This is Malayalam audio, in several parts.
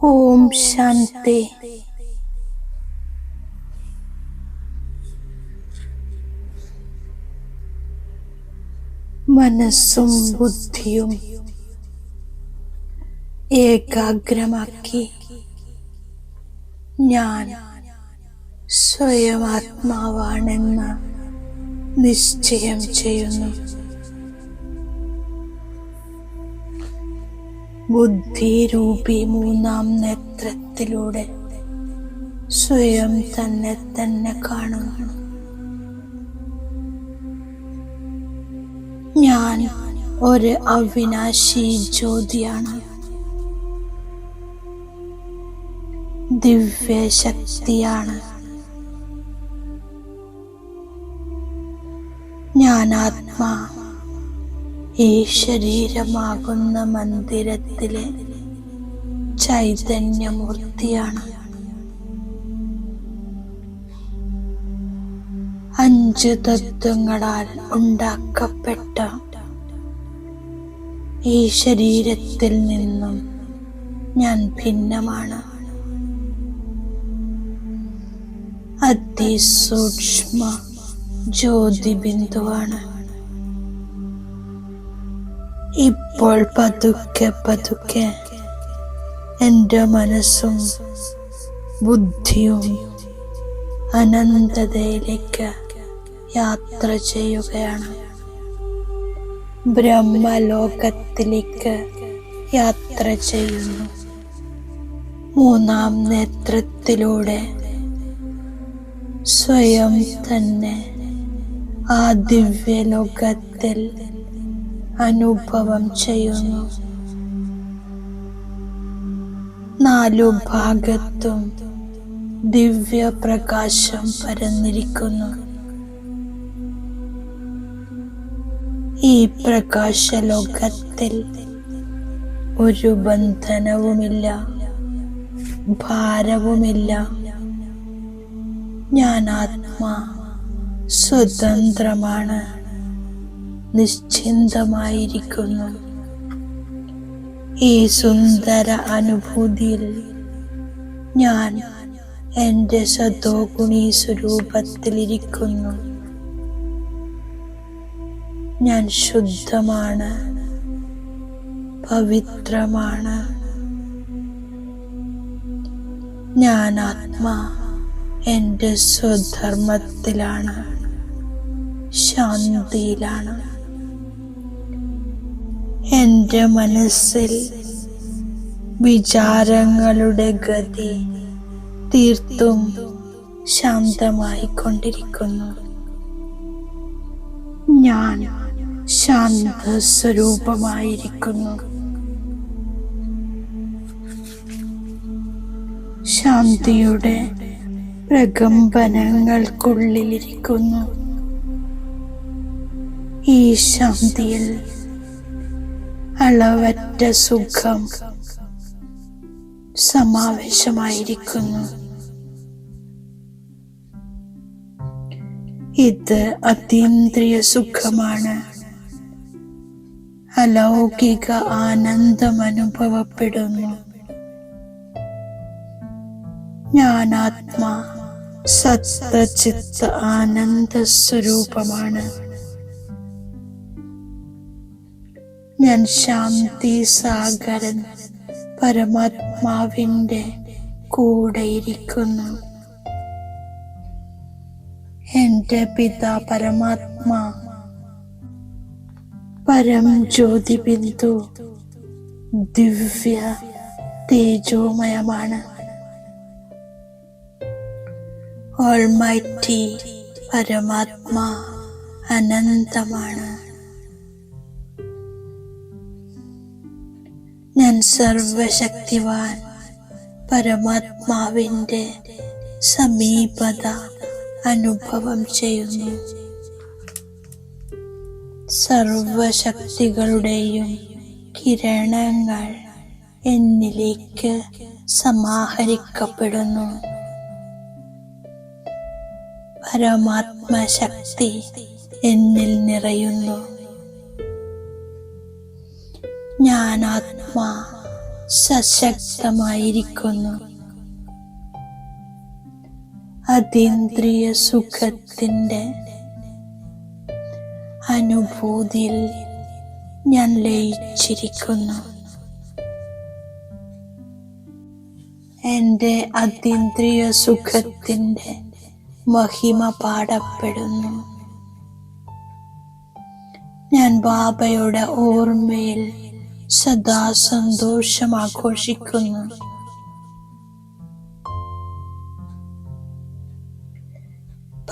ഓം ശാന്തി. മനസ്സും ബുദ്ധിയും ഏകാഗ്രമാക്കി ഞാൻ സ്വയം ആത്മാവാണെന്ന് നിശ്ചയം ചെയ്യുന്നു. ബുദ്ധിരൂപി മൂന്നാം നേത്രത്തിലൂടെ സ്വയം തന്നെ തന്നെ കാണുന്നു ഞാൻ ഒരു അവിനാശി ജ്യോതിയാണ്. ദിവ്യശക്തിയാണ്. ഞാൻ ആത്മാ. ഈ ശരീരമാകുന്ന മന്ദിരത്തിലെ ചൈതന്യമൂർത്തിയാണ്. അഞ്ച് തത്വങ്ങളാൽ ഉണ്ടാക്കപ്പെട്ട ഈ ശരീരത്തിൽ നിന്നും ഞാൻ ഭിന്നമാണ്. അതിസൂക്ഷ്മ ജ്യോതിബിന്ദുവാണ്. ഇപ്പോൾ പതുക്കെ പതുക്കെ എന്റെ മനസ്സും ബുദ്ധിയും അനന്തതയിലേക്ക് യാത്ര ചെയ്യുകയാണ്. ബ്രഹ്മലോകത്തിലേക്ക് യാത്ര ചെയ്യുന്നു. മൂന്നാം നേത്രത്തിലൂടെ സ്വയം തന്നെ ആ ദിവ്യലോകത്തിൽ അനുഭവം ചെയ്യുന്നു. നാലു ഭാഗത്തും ദിവ്യപ്രകാശം പരന്നിരിക്കുന്നു. ഈ പ്രകാശലോകത്തിൽ ഒരു ബന്ധനവുമില്ല ഭാരവുമില്ല. ഞാൻ ആത്മാ സ്വതന്ത്രമാണ്. നിശ്ചിന്തമായിരിക്കുന്നു. ഈ സുന്ദര അനുഭൂതിയിൽ ഞാൻ എന്റെ സദോഗുണി സ്വരൂപത്തിലിരിക്കുന്നു. ഞാൻ ശുദ്ധമാണ് പവിത്രമാണ്. ഞാൻ ആത്മാ എന്റെ സ്വധർമ്മത്തിലാണ് ശാന്തിയിലാണ്. എന്റെ മനസ്സിൽ വിചാരങ്ങളുടെ ഗതി തീർത്തും ശാന്തമായി കൊണ്ടിരിക്കുന്നു ഞാൻ ശാന്ത സ്വരൂപമായിരിക്കുന്നു ശാന്തിയുടെ പ്രകമ്പനങ്ങൾക്കുള്ളിലിരിക്കുന്നു. ഈ ശാന്തിയിൽ അളവറ്റ സുഖം സമാവേശമായിരിക്കുന്നു. ഇത് അതീന്ദ്രിയ സുഖമാണ്. അലൗകിക ആനന്ദം അനുഭവപ്പെടുന്നു. ഞാനാത്മാ ആത്മാ സത്തചിത്ത ആനന്ദ സ്വരൂപമാണ് ഞാൻ ശാന്തി സാഗരൻ പരമാത്മാവിന്റെ കൂടെയിരിക്കുന്നു എന്റെ പിതാ പരമാത്മാ പരം ജ്യോതി ബിന്ദു ദിവ്യ തേജോമയമാണ്. ഓൾമൈറ്റി പരമാത്മാ അനന്തമാണ്. ഞാൻ സർവശക്തിവാൻ പരമാത്മാവിന്റെ സമീപത അനുഭവം ചെയ്യുന്നു. സർവശക്തികളുടെയും കിരണങ്ങൾ എന്നിലേക്ക് സമാഹരിക്കപ്പെടുന്നു. പരമാത്മശക്തി എന്നിൽ നിറയുന്നു. ഞാൻ ആത്മാ സശക്തമായിരിക്കുന്നു. അതീന്ദ്രിയ സുഖത്തിന്റെ അനുഭൂതിയിൽ ഞാൻ ലയിച്ചിരിക്കുന്നു. എന്റെ അതീന്ദ്രിയ സുഖത്തിന്റെ മഹിമ പാടപ്പെടുന്നു. ഞാൻ ബാബയുടെ ഓർമ്മയിൽ സദാ സന്തോഷം ആഘോഷിക്കുന്നു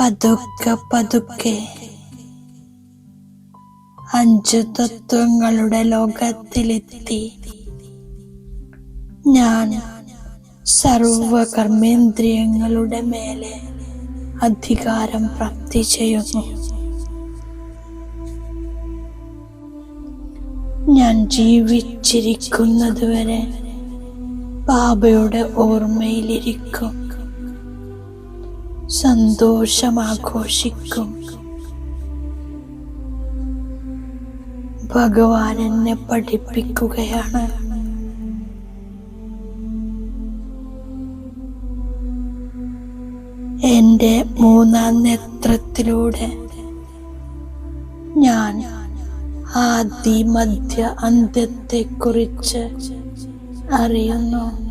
പതുക്കെ പതുക്കെ അഞ്ചു തത്വങ്ങളുടെ ലോകത്തിലെത്തി. ഞാൻ സർവകർമ്മേന്ദ്രിയങ്ങളുടെ മേലെ അധികാരം പ്രാപ്തി ചെയ്യുന്നു. ഞാൻ ജീവിച്ചിരിക്കുന്നതുവരെ ബാബയുടെ ഓർമ്മയിലിരിക്കും. സന്തോഷം ആഘോഷിക്കും ഭഗവാൻ എന്നെ പഠിപ്പിക്കുകയാണ്. എന്റെ മൂന്നാം നേത്രത്തിലൂടെ ഞാൻ ആദി മധ്യ അന്ത്യത്തെക്കുറിച്ച് അറിയുന്നു.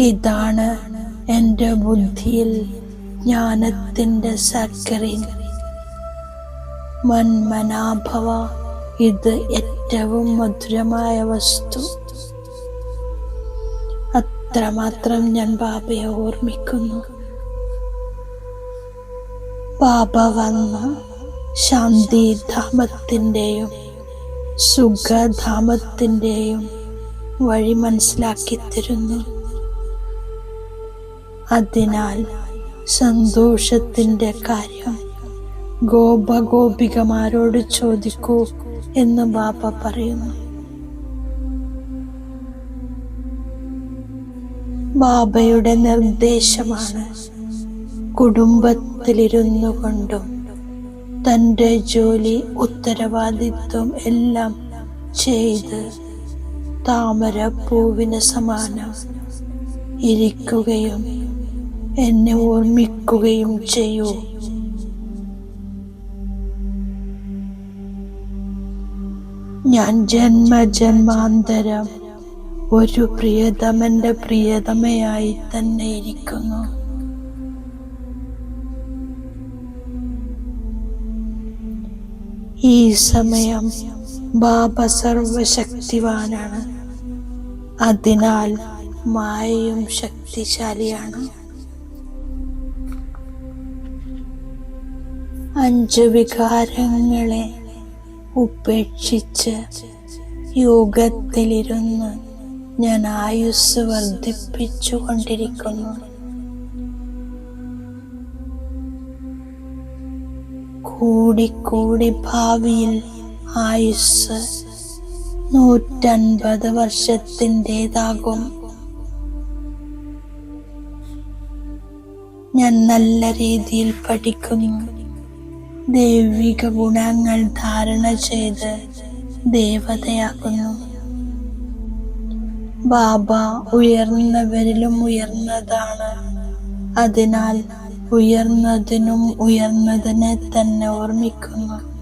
ഇതാണ് എന്റെ ബുദ്ധിയിൽ ജ്ഞാനത്തിന്റെ സക്കറിൻ മന്മനാഭവ ഇത് ഏറ്റവും മധുരമായ വസ്തു. അത്രമാത്രം ഞാൻ ബാബയെ ഓർമ്മിക്കുന്നു. ബാബ വന്ന. ശാന്തിധാമത്തിന്റെയും സുഖധാമത്തിന്റെയും വഴി മനസ്സിലാക്കി തരുന്നു. അതിനാൽ സന്തോഷത്തിന്റെ കാര്യം ഗോപഗോപികമാരോട് ചോദിക്കൂ എന്ന് ബാപ്പ പറയുന്നു. ബാബയുടെ നിർദ്ദേശമാണ് കുടുംബത്തിലിരുന്നു കൊണ്ടും തന്റെ ജോലി ഉത്തരവാദിത്വം എല്ലാം ചെയ്ത് താമര പൂവിന് സമാനം ഇരിക്കുകയും എന്നെ ഓർമ്മിക്കുകയും ചെയ്യൂ. ഞാൻ ജന്മജന്മാന്തരം ഒരു പ്രിയതമന്റെ പ്രിയതമയായി തന്നെ ഇരിക്കുന്നു. ഈ സമയം ബാബ സർവശക്തിവാനാണ്. അതിനാൽ മായയും ശക്തിശാലിയാണ്. അഞ്ച് വികാരങ്ങളെ ഉപേക്ഷിച്ച് യോഗത്തിലിരുന്ന് ഞാൻ ആയുസ് വർദ്ധിപ്പിച്ചു കൊണ്ടിരിക്കുന്നു കൂടിക്കൂടി ഭാവിയിൽ ആയുസ് നൂറ്റൻപത് വർഷത്തിന്റെതാകും. ഞാൻ നല്ല രീതിയിൽ പഠിക്കുന്നു. ദൈവിക ഗുണങ്ങൾ ധാരണ ചെയ്ത് ദേവതയാകുന്നു. ബാബ ഉയർന്നവരിലും ഉയർന്നതാണ്. അതിനാൽ ഉയർന്നതിനും ഉയർന്നതിനെ തന്നെ ഓർമ്മിക്കുന്നു.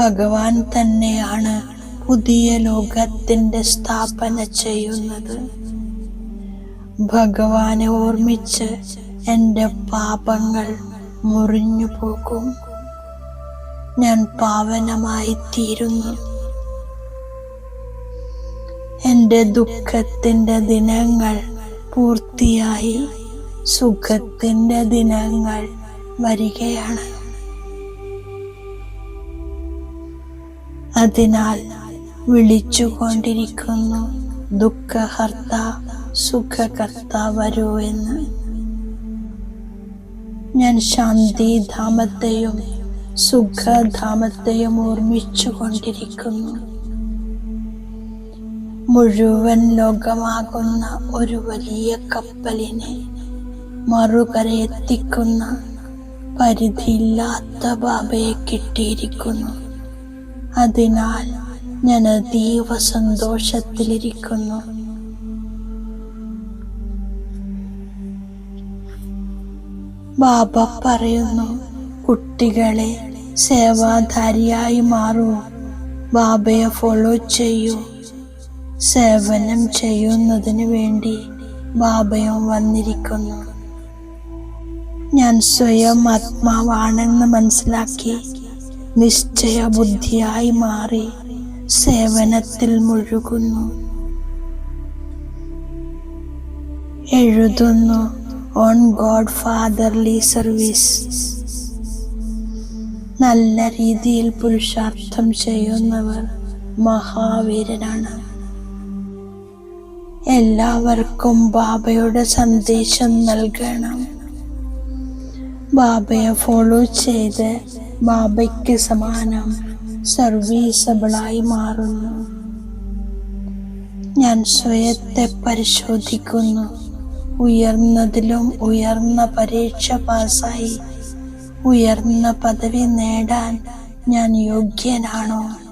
ഭഗവാൻ തന്നെയാണ് പുതിയ ലോകത്തിന്റെ സ്ഥാപന ചെയ്യുന്നത്. ഭഗവാനെ ഓർമ്മിച്ച് എന്റെ പാപങ്ങൾ മുറിഞ്ഞു പോകും. ഞാൻ പാവനമായി തീരുന്നു. എന്റെ ദുഃഖത്തിന്റെ ദിനങ്ങൾ പൂർത്തിയായി സുഖത്തിന്റെ ദിനങ്ങൾ വരികയാണ്. അതിനാൽ വിളിച്ചുകൊണ്ടിരിക്കുന്നു ദുഃഖഹർത്ത സുഖകർത്ത വരൂ എന്ന് ഞാൻ ശാന്തിധാമത്തെയും സുഖധാമത്തെയും ഓർമ്മിച്ചു കൊണ്ടിരിക്കുന്നു മുഴുവൻ ലോകമാകുന്ന ഒരു വലിയ കപ്പലിനെ മറുകരയെത്തിക്കുന്ന പരിധിയില്ലാത്ത ബാബയെ കിട്ടിയിരിക്കുന്നു. അതിനാൽ ഞാൻ അതീവ സന്തോഷത്തിലിരിക്കുന്നു. ബാബ പറയുന്നു കുട്ടികളെ സേവാധാരിയായി മാറൂ. ബാബയെ ഫോളോ ചെയ്യൂ. സേവനം ചെയ്യുന്നതിന് വേണ്ടി ബാബയും വന്നിരിക്കുന്നു. ഞാൻ സ്വയം ആത്മാവാണെന്ന് മനസ്സിലാക്കി നിശ്ചയ ബുദ്ധിയായി മാറി സേവനത്തിൽ മുഴുകുന്നു. എഴുതുന്നു ഓൺ ഗോഡ് ഫാദർലി സർവീസ്. നല്ല രീതിയിൽ പുരുഷാർത്ഥം ചെയ്യുന്നവർ മഹാവീരനാണ് എല്ലാവർക്കും ബാബയുടെ സന്ദേശം നൽകണം. ബാബയെ ഫോളോ ചെയ്ത് ബാബയ്ക്ക് സമാനം സർവീസബിളായി മാറുന്നു. ഞാൻ സ്വയത്തെ പരിശോധിക്കുന്നു. ഉയർന്നതിലും ഉയർന്ന പരീക്ഷ പാസായി ഉയർന്ന പദവി നേടാൻ ഞാൻ യോഗ്യനാണോ?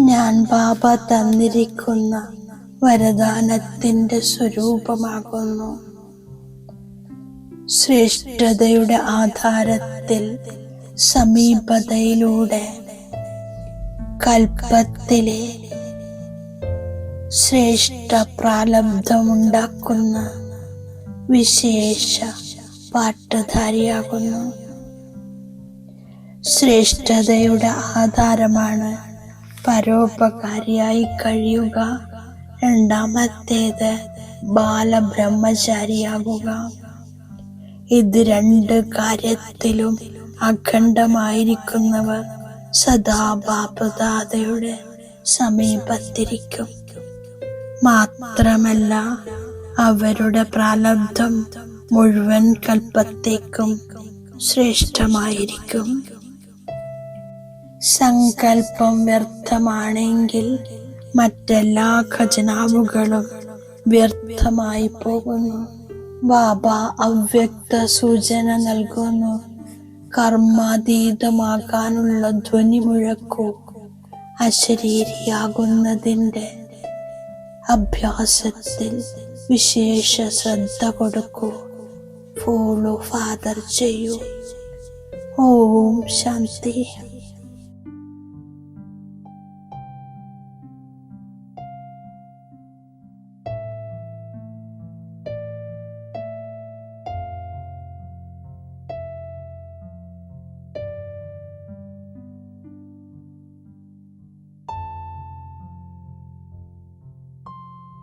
ഞാൻ ബാബ തന്നിരിക്കുന്ന വരദാനത്തിന്റെ സ്വരൂപമാകുന്നു. ശ്രേഷ്ഠതയുടെ ആധാരത്തിൽ സമീപതയിലൂടെ കൽപ്പത്തിലെ ശ്രേഷ്ഠ പ്രാലബ്ധമുണ്ടാക്കുന്ന വിശേഷ പാട്ടധാരിയാകുന്നു. ശ്രേഷ്ഠതയുടെ ആധാരമാണ് പരോപകാരിയായി കഴിയുക. രണ്ടാമത്തേത് ബാലബ്രഹ്മചാരിയാകുക ഇത് രണ്ട് കാര്യത്തിലും അഖണ്ഡമായിരിക്കുന്നവർ സദാ ബാപദാതയുടെ സമീപത്തിരിക്കും. മാത്രമല്ല അവരുടെ പ്രാലബ്ധം മുഴുവൻ കൽപ്പത്തേക്കും ശ്രേഷ്ഠമായിരിക്കും. സങ്കല്പം വ്യർത്ഥമാണെങ്കിൽ മറ്റെല്ലാ ഖജനാവുകളും വ്യർത്ഥമായി പോകുന്നു. ബാബ അവ്യക്ത സൂചന നൽകുന്നു. കർമാതീതമാകാനുള്ള ധ്വനി മുഴക്കൂ. അശരീരിയാകുന്നതിന്റെ അഭ്യാസത്തിൽ വിശേഷ ശ്രദ്ധ കൊടുക്കൂ. ഫോളോ ഫാദർ ചെയ്യൂ. ഓം ശാന്തി.